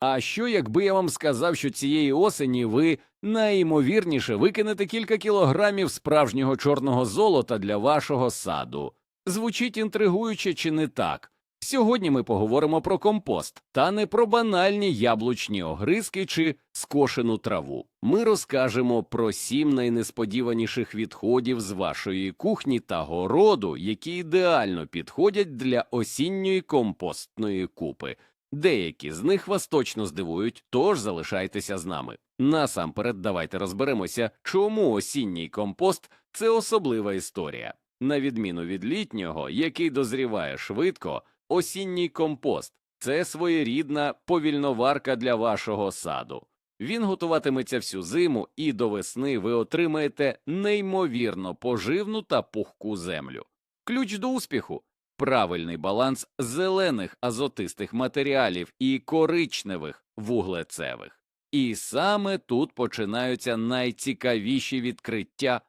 А що, якби я вам сказав, що цієї осені ви найімовірніше викинете кілька кілограмів справжнього чорного золота для вашого саду? Звучить інтригуюче чи не так? Сьогодні ми поговоримо про компост, та не про банальні яблучні огризки чи скошену траву. Ми розкажемо про сім найнесподіваніших відходів з вашої кухні та городу, які ідеально підходять для осінньої компостної купи. Деякі з них вас точно здивують, тож залишайтеся з нами. Насамперед, давайте розберемося, чому осінній компост це особлива історія. На відміну від літнього, який дозріває швидко, осінній компост це своєрідна повільноварка для вашого саду. Він готуватиметься всю зиму, і до весни ви отримаєте неймовірно поживну та пухку землю. Ключ до успіху правильний баланс зелених азотистих матеріалів і коричневих вуглецевих. І саме тут починаються найцікавіші відкриття.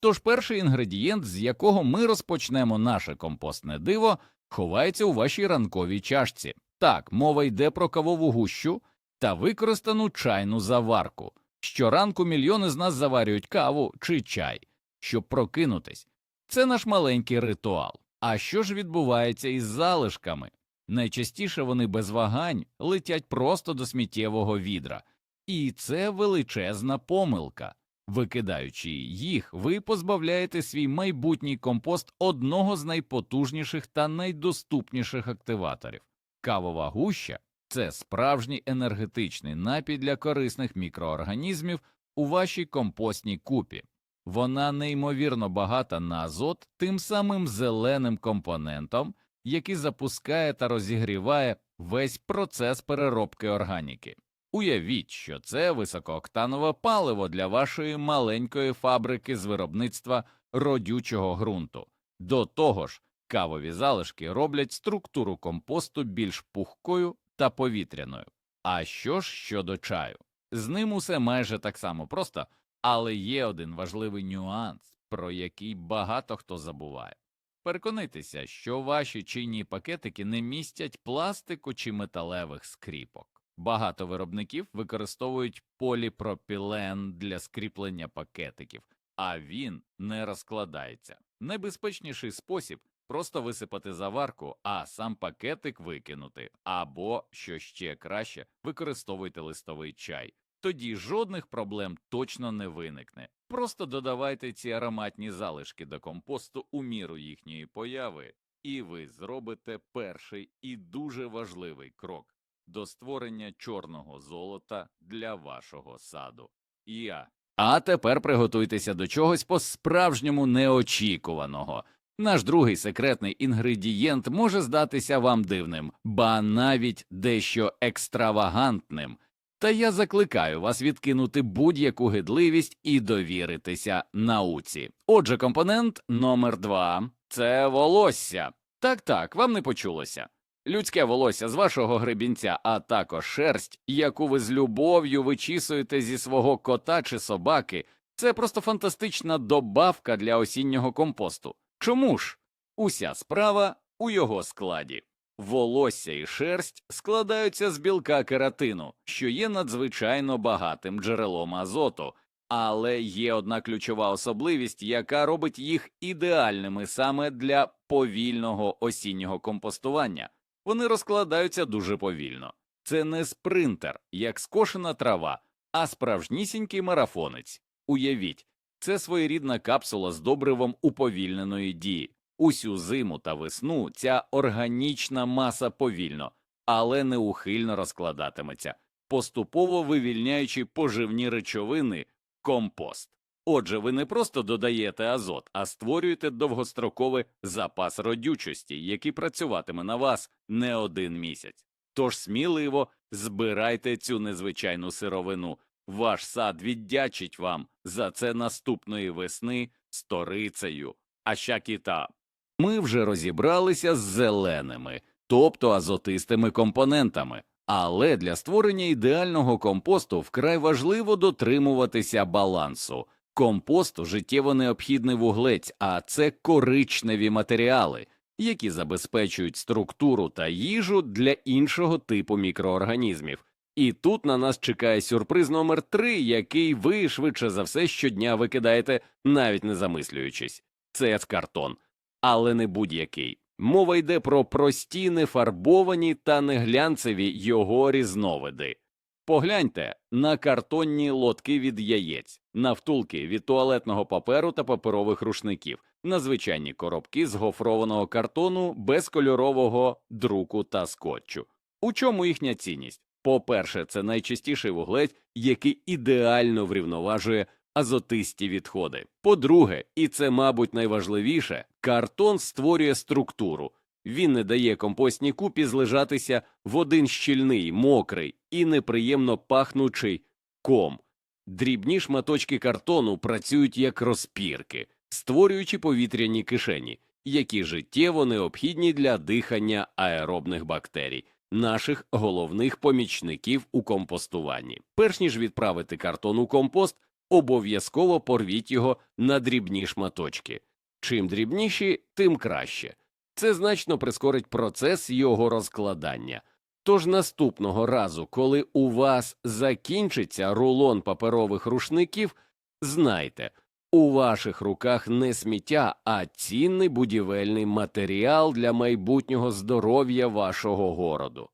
Тож перший інгредієнт, з якого ми розпочнемо наше компостне диво, ховається у вашій ранковій чашці. Так, мова йде про кавову гущу та використану чайну заварку. Щоранку мільйони з нас заварюють каву чи чай, щоб прокинутись. Це наш маленький ритуал. А що ж відбувається із залишками? Найчастіше вони без вагань летять просто до сміттєвого відра, і це величезна помилка. Викидаючи їх, ви позбавляєте свій майбутній компост одного з найпотужніших та найдоступніших активаторів. Кавова гуща це справжній енергетичний напій для корисних мікроорганізмів у вашій компостній купі. Вона неймовірно багата на азот тим самим зеленим компонентом, який запускає та розігріває весь процес переробки органіки. Уявіть, що це високооктанове паливо для вашої маленької фабрики з виробництва родючого ґрунту. До того ж, кавові залишки роблять структуру компосту більш пухкою та повітряною. А що ж щодо чаю? З ним усе майже так само просто, але є один важливий нюанс, про який багато хто забуває. Переконайтеся, що ваші чайні пакетики не містять пластику чи металевих скріпок. Багато виробників використовують поліпропілен для скріплення пакетиків, а він не розкладається. Найбезпечніший спосіб просто висипати заварку, а сам пакетик викинути, або, що ще краще, використовуйте листовий чай. Тоді жодних проблем точно не виникне. Просто додавайте ці ароматні залишки до компосту у міру їхньої появи, і ви зробите перший і дуже важливий крок до створення чорного золота для вашого саду. Я. А тепер приготуйтеся до чогось по-справжньому неочікуваного. Наш другий секретний інгредієнт може здатися вам дивним, ба навіть дещо екстравагантним. Та я закликаю вас відкинути будь-яку гидливість і довіритися науці. Отже, компонент номер два це волосся. Так так, вам не почулося. Людське волосся з вашого гребінця, а також шерсть, яку ви з любов'ю вичісуєте зі свого кота чи собаки, це просто фантастична добавка для осіннього компосту. Чому ж? Уся справа у його складі. Волосся і шерсть складаються з білка кератину, що є надзвичайно багатим джерелом азоту, але є одна ключова особливість, яка робить їх ідеальними саме для повільного осіннього компостування. Вони розкладаються дуже повільно. Це не спринтер, як скошена трава, а справжнісінький марафонець. Уявіть, це своєрідна капсула з добривом уповільненої дії. Усю зиму та весну ця органічна маса повільно, але неухильно розкладатиметься, поступово вивільняючи поживні речовини компост. Отже, ви не просто додаєте азот, а створюєте довгостроковий запас родючості, який працюватиме на вас не один місяць. Тож сміливо збирайте цю незвичайну сировину. Ваш сад віддячить вам за це наступної весни сторицею. А ща кіта. Ми вже розібралися з зеленими, тобто азотистими компонентами. Але для створення ідеального компосту вкрай важливо дотримуватися балансу. Компосту життєво необхідний вуглець, а це коричневі матеріали, які забезпечують структуру та їжу для іншого типу мікроорганізмів. І тут на нас чекає сюрприз номер три, який ви швидше за все щодня викидаєте, навіть не замислюючись. Це картон, але не будь-який. Мова йде про прості, нефарбовані та неглянцеві його різновиди. Погляньте на картонні лотки від яєць, на втулки від туалетного паперу та паперових рушників, на звичайні коробки з гофрованого картону без кольорового друку та скотчу. У чому їхня цінність? По-перше, це найчастіший вуглець, який ідеально врівноважує азотисті відходи. По-друге, і це, мабуть, найважливіше, картон створює структуру. Він не дає компостній купі злежатися в один щільний, мокрий і неприємно пахнучий ком. Дрібні шматочки картону працюють як розпірки, створюючи повітряні кишені, які життєво необхідні для дихання аеробних бактерій, наших головних помічників у компостуванні. Перш ніж відправити картон у компост, обов'язково порвіть його на дрібні шматочки. Чим дрібніші, тим краще. Це значно прискорить процес його розкладання. Тож наступного разу, коли у вас закінчиться рулон паперових рушників, знайте, у ваших руках не сміття, а цінний будівельний матеріал для майбутнього здоров'я вашого городу.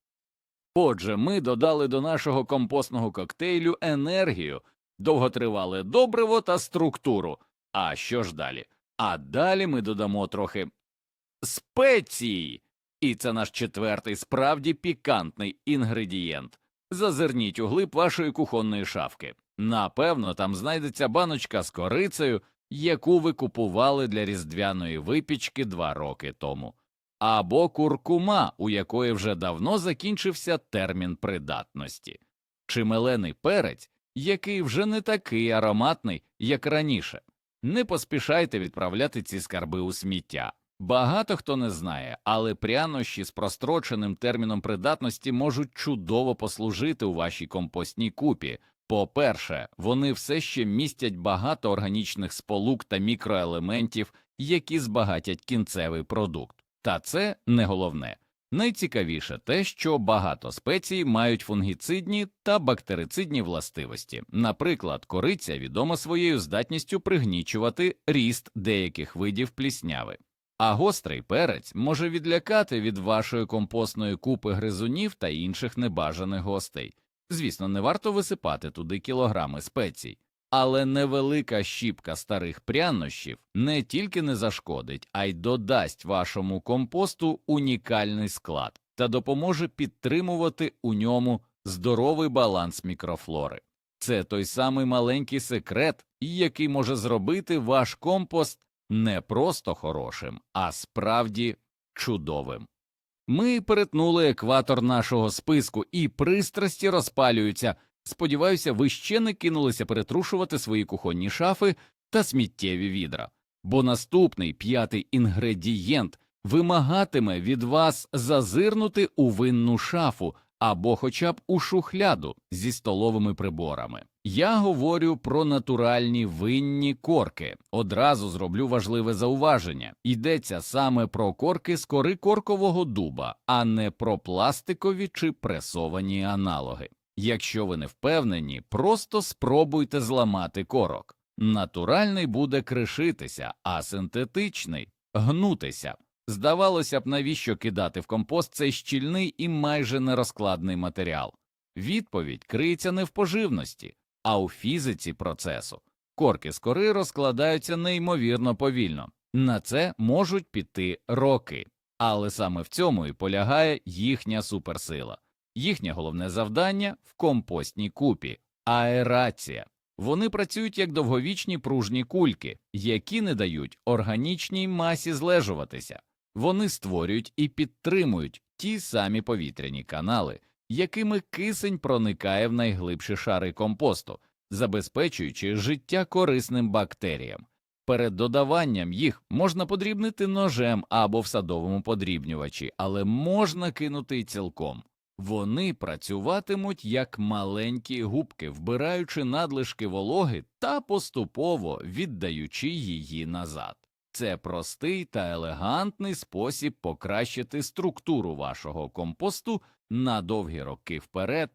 Отже, ми додали до нашого компостного коктейлю енергію, довготривале добриво та структуру. А що ж далі? А далі ми додамо трохи спеції. І це наш четвертий справді пікантний інгредієнт. Зазирніть у глиб вашої кухонної шафки. Напевно, там знайдеться баночка з корицею, яку ви купували для різдвяної випічки два роки тому, або куркума, у якої вже давно закінчився термін придатності, чи мелений перець, який вже не такий ароматний, як раніше. Не поспішайте відправляти ці скарби у сміття. Багато хто не знає, але прянощі з простроченим терміном придатності можуть чудово послужити у вашій компостній купі. По-перше, вони все ще містять багато органічних сполук та мікроелементів, які збагатять кінцевий продукт. Та це не головне. Найцікавіше те, що багато спецій мають фунгіцидні та бактерицидні властивості. Наприклад, кориця відома своєю здатністю пригнічувати ріст деяких видів плісняви. А гострий перець може відлякати від вашої компостної купи гризунів та інших небажаних гостей. Звісно, не варто висипати туди кілограми спецій, але невелика щіпка старих прянощів не тільки не зашкодить, а й додасть вашому компосту унікальний склад та допоможе підтримувати у ньому здоровий баланс мікрофлори. Це той самий маленький секрет, який може зробити ваш компост не просто хорошим, а справді чудовим. Ми перетнули екватор нашого списку, і пристрасті розпалюються. Сподіваюся, ви ще не кинулися перетрушувати свої кухонні шафи та сміттєві відра, бо наступний п'ятий інгредієнт вимагатиме від вас зазирнути у винну шафу або хоча б у шухляду зі столовими приборами. Я говорю про натуральні винні корки. Одразу зроблю важливе зауваження. Йдеться саме про корки з кори коркового дуба, а не про пластикові чи пресовані аналоги. Якщо ви не впевнені, просто спробуйте зламати корок. Натуральний буде кришитися, а синтетичний гнутися. Здавалося б, навіщо кидати в компост цей щільний і майже нерозкладний матеріал? Відповідь криється не в поживності, а у фізиці процесу. Корки з кори розкладаються неймовірно повільно. На це можуть піти роки, але саме в цьому і полягає їхня суперсила. Їхнє головне завдання в компостній купі аерація. Вони працюють як довговічні пружні кульки, які не дають органічній масі злежуватися. Вони створюють і підтримують ті самі повітряні канали, якими кисень проникає в найглибші шари компосту, забезпечуючи життя корисним бактеріям. Перед додаванням їх можна подрібнити ножем або в садовому подрібнювачі, але можна кинути й цілком. Вони працюватимуть як маленькі губки, вбираючи надлишки вологи та поступово віддаючи її назад. Це простий та елегантний спосіб покращити структуру вашого компосту на довгі роки вперед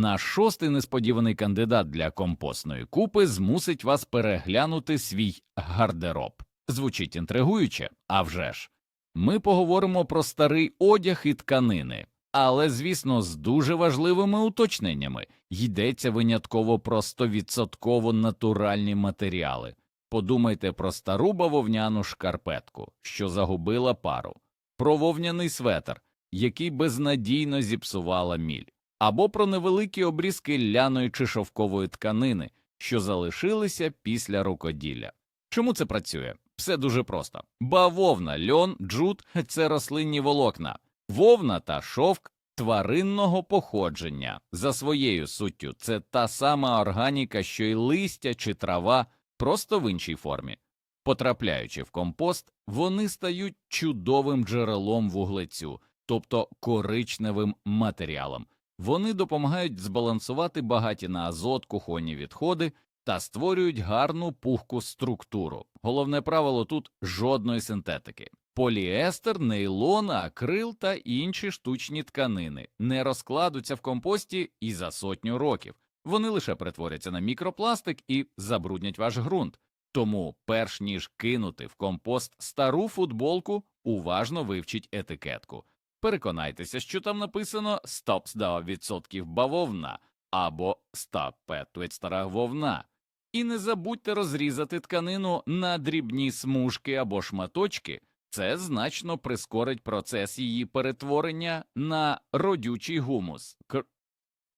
Наш шостий несподіваний кандидат для компостної купи змусить вас переглянути свій гардероб. Звучить інтригуюче, а вже ж. Ми поговоримо про старий одяг і тканини, але, звісно, з дуже важливими уточненнями йдеться винятково про 100% натуральні матеріали. Подумайте про стару бавовняну шкарпетку, що загубила пару, про вовняний светр, який безнадійно зіпсувала міль, або про невеликі обрізки ляної чи шовкової тканини, що залишилися після рукоділля. Чому це працює? Все дуже просто. Бавовна, льон, джут – це рослинні волокна, вовна та шовк тваринного походження. За своєю суттю, це та сама органіка, що й листя чи трава, просто в іншій формі. Потрапляючи в компост, вони стають чудовим джерелом вуглецю, тобто коричневим матеріалом. Вони допомагають збалансувати багаті на азот кухонні відходи та створюють гарну пухку структуру. Головне правило тут жодної синтетики. Поліестер, нейлон, акрил та інші штучні тканини не розкладуться в компості і за сотню років. Вони лише перетворяться на мікропластик і забруднять ваш ґрунт. Тому, перш ніж кинути в компост стару футболку, уважно вивчіть етикетку. Переконайтеся, що там написано «Стоп з 100% бавовна» або «Стоп петует стара вовна». І не забудьте розрізати тканину на дрібні смужки або шматочки. Це значно прискорить процес її перетворення на родючий гумус. Кр-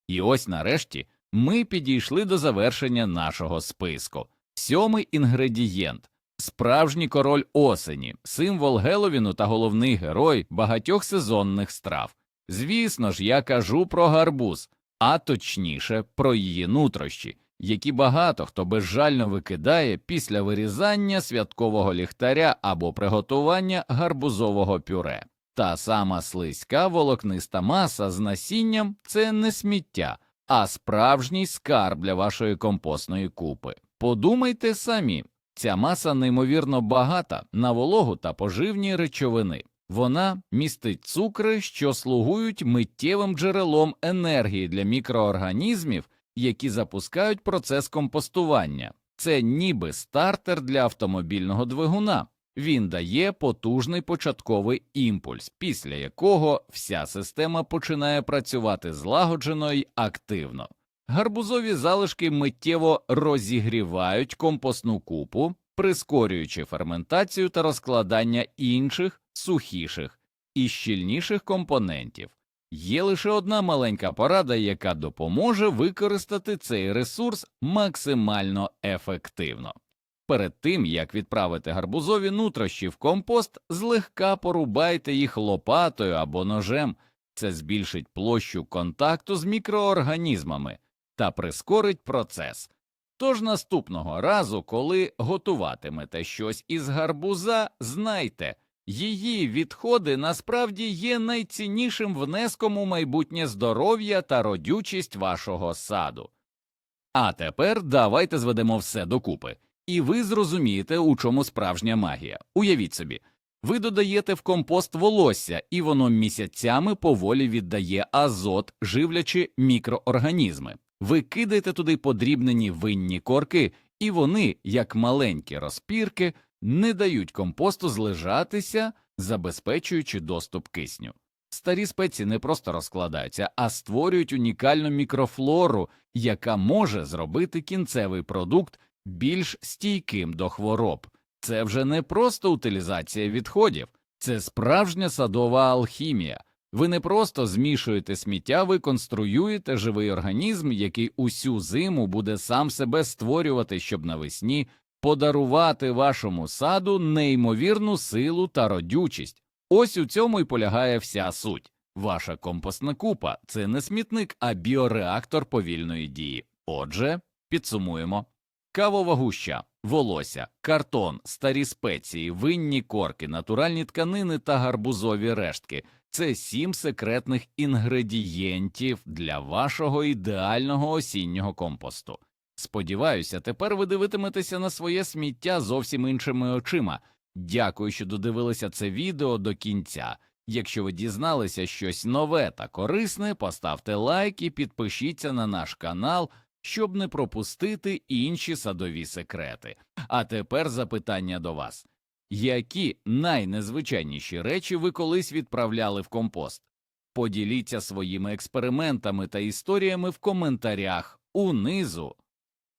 І ось нарешті ми підійшли до завершення нашого списку. Сьомий інгредієнт справжній король осені, символ Геловіну та головний герой багатьох сезонних страв. Звісно ж, я кажу про гарбуз, а точніше про її нутрощі, які багато хто безжально викидає після вирізання святкового ліхтаря або приготування гарбузового пюре. Та сама слизька волокниста маса з насінням це не сміття, а справжній скарб для вашої компостної купи. Подумайте самі, ця маса неймовірно багата на вологу та поживні речовини. Вона містить цукри, що слугують миттєвим джерелом енергії для мікроорганізмів, які запускають процес компостування. Це ніби стартер для автомобільного двигуна. Він дає потужний початковий імпульс, після якого вся система починає працювати злагоджено й активно. Гарбузові залишки миттєво розігрівають компостну купу, прискорюючи ферментацію та розкладання інших сухіших і щільніших компонентів. Є лише одна маленька порада, яка допоможе використати цей ресурс максимально ефективно. Перед тим як відправити гарбузові нутрощі в компост, злегка порубайте їх лопатою або ножем. Це збільшить площу контакту з мікроорганізмами та прискорить процес. Тож наступного разу, коли готуватимете щось із гарбуза, знайте, її відходи насправді є найціннішим внеском у майбутнє здоров'я та родючість вашого саду. А тепер давайте зведемо все докупи, і ви зрозумієте, у чому справжня магія. Уявіть собі, ви додаєте в компост волосся, і воно місяцями поволі віддає азот, живлячи мікроорганізми. Ви кидаєте туди подрібнені винні корки, і вони, як маленькі розпірки, не дають компосту злежатися, забезпечуючи доступ кисню. Старі спеції не просто розкладаються, а створюють унікальну мікрофлору, яка може зробити кінцевий продукт більш стійким до хвороб. Це вже не просто утилізація відходів, це справжня садова алхімія. Ви не просто змішуєте сміття, ви конструюєте живий організм, який усю зиму буде сам себе створювати, щоб навесні подарувати вашому саду неймовірну силу та родючість. Ось у цьому й полягає вся суть. Ваша компостна купа це не смітник, а біореактор повільної дії. Отже, підсумуємо. Кавова гуща, волосся, картон, старі спеції, винні корки, натуральні тканини та гарбузові рештки це сім секретних інгредієнтів для вашого ідеального осіннього компосту. Сподіваюся, тепер ви дивитиметеся на своє сміття зовсім іншими очима. Дякую, що додивилися це відео до кінця. Якщо ви дізналися щось нове та корисне, поставте лайк і підпишіться на наш канал, щоб не пропустити інші садові секрети. А тепер запитання до вас. Які найнезвичайніші речі ви колись відправляли в компост? Поділіться своїми експериментами та історіями в коментарях унизу.